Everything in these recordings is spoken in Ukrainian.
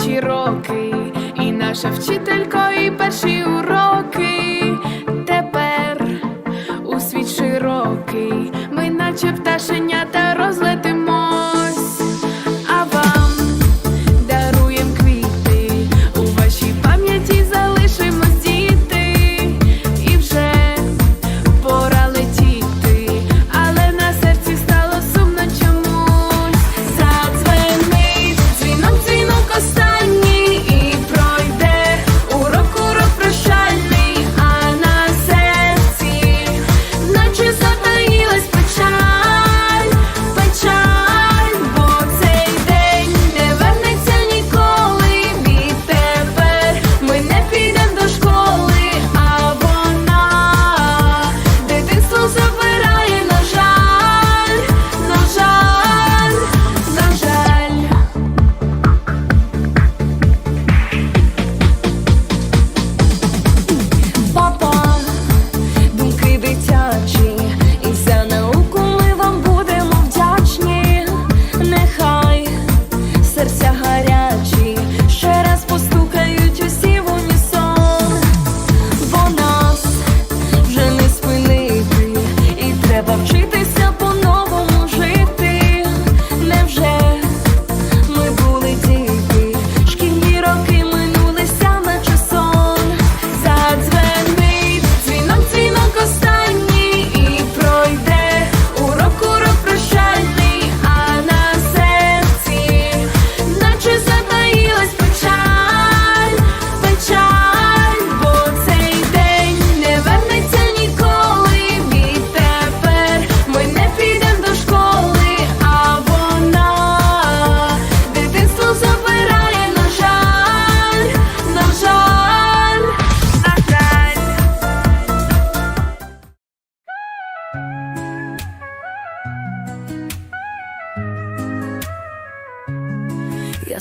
роки, і наша вчителько, і перші уроки. Тепер у світ широкий, ми наче пташенята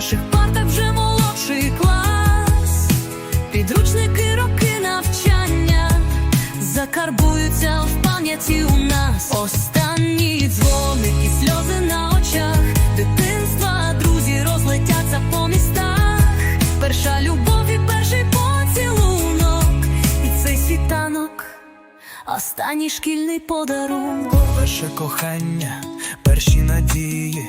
Наших партах вже молодший клас. Підручники, роки навчання закарбуються в пам'яті у нас. Останні дзвоники, сльози на очах, дитинства, друзі розлетяться по містах. Перша любов і перший поцілунок, і цей світанок, останній шкільний подарунок. Перше кохання, перші надії,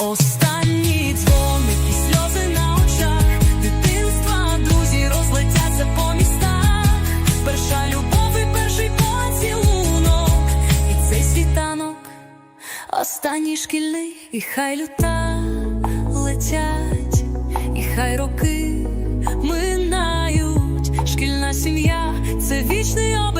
У нас. Останні дзвоники, сльози на очах, дитинства, друзі розлетяться по містах. Перша любов і перший поцілунок, і цей світанок. Останній шкільний, і хай люта летять, і хай роки минають. Шкільна сім'я це вічний оберіг,